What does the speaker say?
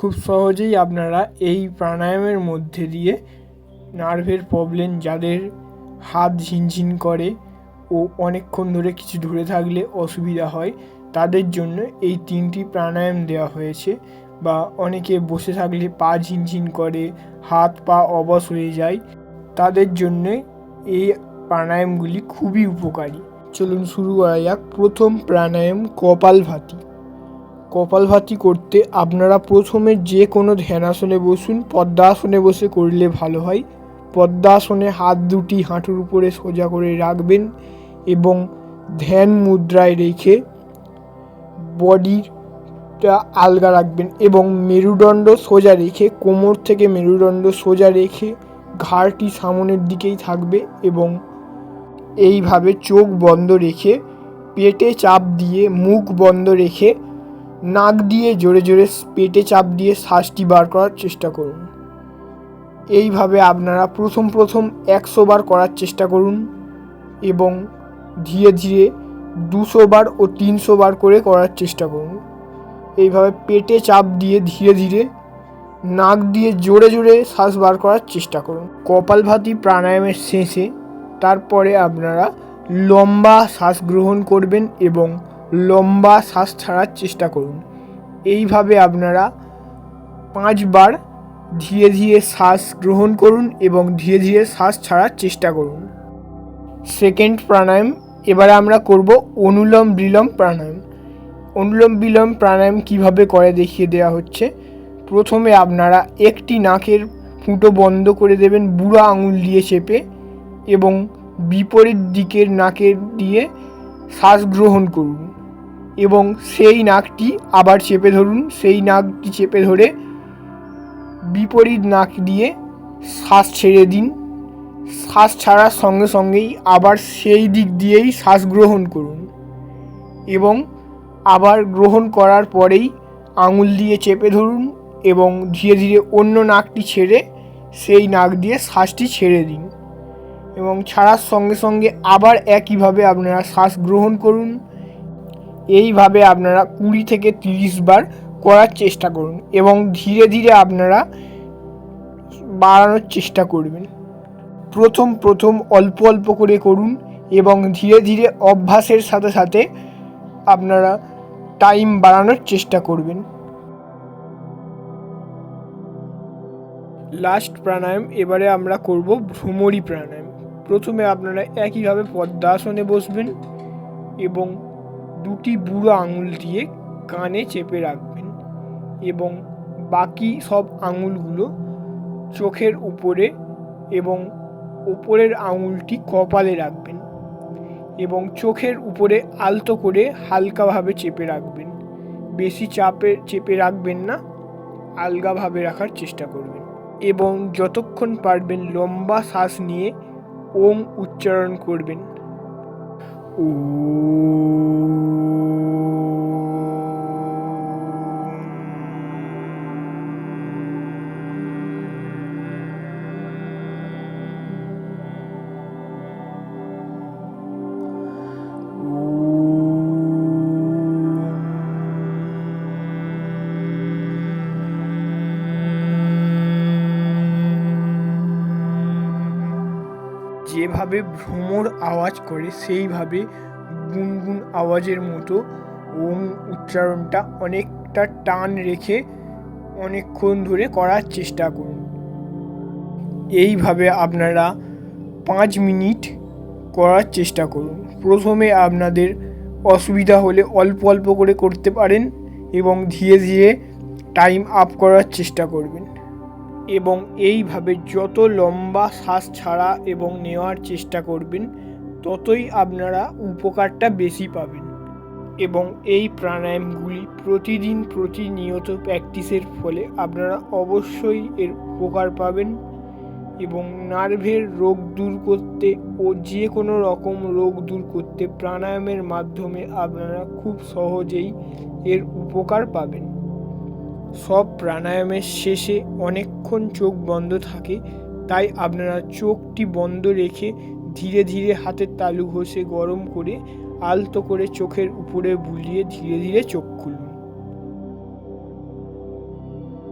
খুব সহজেই আপনারা এই প্রাণায়ামের মধ্যে দিয়ে নার্ভের প্রবলেম যাদের হাত ঝিনঝিন করে ও অনেকক্ষণ ধরে কিছু ধরে থাকলে অসুবিধা হয়, তাদের জন্য এই তিনটি প্রাণায়াম দেওয়া হয়েছে বা অনেকে বসে থাকলে পা ঝিনঝিন করে, হাত পা অবশ হয়ে যায়, তাদের জন্য এই প্রাণায়ামগুলি খুবই উপকারী। চলুন শুরু করা যাক। প্রথম প্রাণায়াম কপালভাতি। কপালভাতি করতে আপনারা প্রথমে যে কোনো ধ্যানাসনে বসুন, পদ্মাসনে বসে করলে ভালো হয়। পদ্মাসনে হাত দুটি হাঁটুর উপরে সোজা করে রাখবেন এবং ধ্যান মুদ্রায় রেখে বডিটা আলগা রাখবেন এবং মেরুদণ্ড সোজা রেখে, কোমর থেকে মেরুদণ্ড সোজা রেখে ঘাড়টি সামনের দিকেই থাকবে এবং এইভাবে চোখ বন্ধ রেখে, পেটে চাপ দিয়ে মুখ বন্ধ রেখে নাক দিয়ে জোরে জোরে পেটে চাপ দিয়ে শ্বাসটি বার করার চেষ্টা করুন। এইভাবে আপনারা প্রথম প্রথম একশো বার করার চেষ্টা করুন এবং ধীরে ধীরে দুশো বার ও তিনশো বার করে করার চেষ্টা করুন। এইভাবে পেটে চাপ দিয়ে ধীরে ধীরে নাক দিয়ে জোরে জোরে শ্বাস বার করার চেষ্টা করুন। কপালভাতি প্রাণায়ামের শেষে তারপরে আপনারা লম্বা শ্বাস গ্রহণ করবেন এবং লম্বা শ্বাস ছাড়ার চেষ্টা করুন। এইভাবে আপনারা পাঁচবার ধীরে ধীরে শ্বাস গ্রহণ করুন এবং ধীরে ধীরে শ্বাস ছাড়ার চেষ্টা করুন। সেকেন্ড প্রাণায়াম, এবারে আমরা করব অনুলোম বিলোম প্রাণায়াম। অনুলোম বিলোম প্রাণায়াম কীভাবে করে দেখিয়ে দেওয়া হচ্ছে? প্রথমে আপনারা একটি নাকের ফুটো বন্ধ করে দেবেন, বুড়ো আঙুল দিয়ে চেপে এবং বিপরীত দিকের নাকের দিয়ে শ্বাস গ্রহণ করুন। এবং সেই নাকটি আবার চেপে ধরুন, সেই নাকটি চেপে ধরে বিপরীত নাক দিয়ে শ্বাস ছেড়ে দিন। শ্বাস ছাড়ার সঙ্গে সঙ্গেই আবার সেই দিক দিয়েই শ্বাস গ্রহণ করুন এবং আবার গ্রহণ করার পরেই আঙুল দিয়ে চেপে ধরুন এবং ধীরে ধীরে অন্য নাকটি ছেড়ে সেই নাক দিয়ে শ্বাসটি ছেড়ে দিন এবং ছাড়ার সঙ্গে সঙ্গে আবার একইভাবে আপনারা শ্বাস গ্রহণ করুন। এইভাবে আপনারা কুড়ি থেকে তিরিশ বার করার চেষ্টা করুন এবং ধীরে ধীরে আপনারা বাড়ানোর চেষ্টা করবেন। প্রথম প্রথম অল্প অল্প করে করুন এবং ধীরে ধীরে অভ্যাসের সাথে সাথে আপনারা টাইম বাড়ানোর চেষ্টা করবেন। লাস্ট প্রাণায়াম, এবারে আমরা করব ভ্রমরী প্রাণায়াম। প্রথমে আপনারা একইভাবে পদ্মাসনে বসবেন এবং দুটি বুড়ো আঙুল দিয়ে কানে চেপে রাখবেন এবং বাকি সব আঙুলগুলো চোখের উপরে এবং ওপরের আঙুলটি কপালে রাখবেন এবং চোখের উপরে আলতো করে হালকাভাবে চেপে রাখবেন। বেশি চাপে, চেপে রাখবেন না, আলগাভাবে রাখার চেষ্টা করবেন এবং যতক্ষণ পারবেন লম্বা শ্বাস নিয়ে ওম উচ্চারণ করবেন। ও যেভাবে ভ্রমর আওয়াজ করে, সেইভাবে গুনগুন আওয়াজের মতো ওম উচ্চারণটা অনেকটা টান রেখে অনেকক্ষণ ধরে করার চেষ্টা করুন। এইভাবে আপনারা পাঁচ মিনিট করার চেষ্টা করুন। প্রথমে আপনাদের অসুবিধা হলে অল্প অল্প করে করতে পারেন এবং ধীরে ধীরে টাইম আপ করার চেষ্টা করবেন। এবং এইভাবে যত লম্বা শ্বাস ছাড়া এবং নেওয়ার চেষ্টা করবেন, ততই আপনারা উপকারটা বেশি পাবেন। এবং এই প্রাণায়ামগুলি প্রতিদিন প্রতিনিয়ত প্র্যাকটিসের ফলে আপনারা অবশ্যই এর উপকার পাবেন এবং নার্ভের রোগ দূর করতে ও যে কোনো রকম রোগ দূর করতে প্রাণায়ামের মাধ্যমে আপনারা খুব সহজেই এর উপকার পাবেন। সব প্রাণায়ামের শেষে অনেকক্ষণ চোখ বন্ধ থাকে, তাই আপনারা চোখটি বন্ধ রেখে ধীরে ধীরে হাতের তালু ঘষে গরম করে আলতো করে চোখের উপরে বুলিয়ে ধীরে ধীরে চোখ খুলুন।